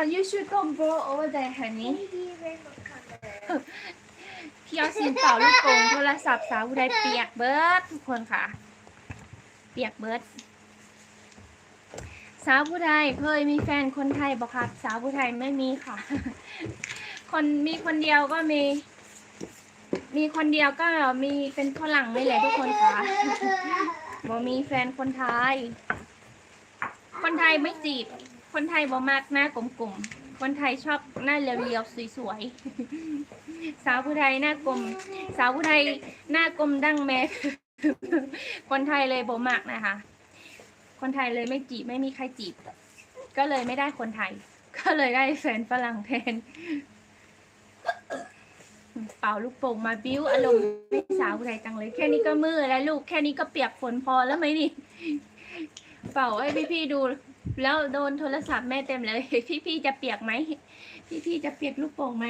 Oh, you should go blow over there, honey. พี่เอาสินเป่าลูกโป่งโทรศัพท์สาวผู้ใดเปียกเบิร์ดทุกคนค่ะ เปียกเบิร์ดสาวผู้ใดเคยมีแฟนคนไทยบอกครับสาวผู้ไทยไม่มีค่ะ คนมีคนเดียวก็มี มีคนเดียวก็มีเป็นฝรั่งไม่แหละทุกคนค่ะบ่มีแฟนคนไทย คนไทยไม่จีบ คนไทยบ่มากหน้ากลมๆ คนไทยชอบหน้าเรียวๆสวยๆ สาวผู้ไทยหน้ากลม สาวผู้ไทยหน้ากลมดั้งแม่ คนไทยเลยบ่มากนะคะ คนไทยเลยไม่จีบไม่มีใครจีบ ก็เลยไม่ได้คนไทย ก็เลยได้แฟนฝรั่งแทน เป่าลูกโป่งมาบิ้วอารมณ์ให้สาวผู้ไทยจังเลย แค่นี้ก็มือแล้วลูก แค่นี้ก็เปียกฝนพอแล้วไหมนี่ เป่าให้พี่ๆดู แล้วโดนโทรศัพท์แม่เต็มเลย พี่พี่จะเปียกไหม พี่พี่จะเปียกลูกโป่งไหม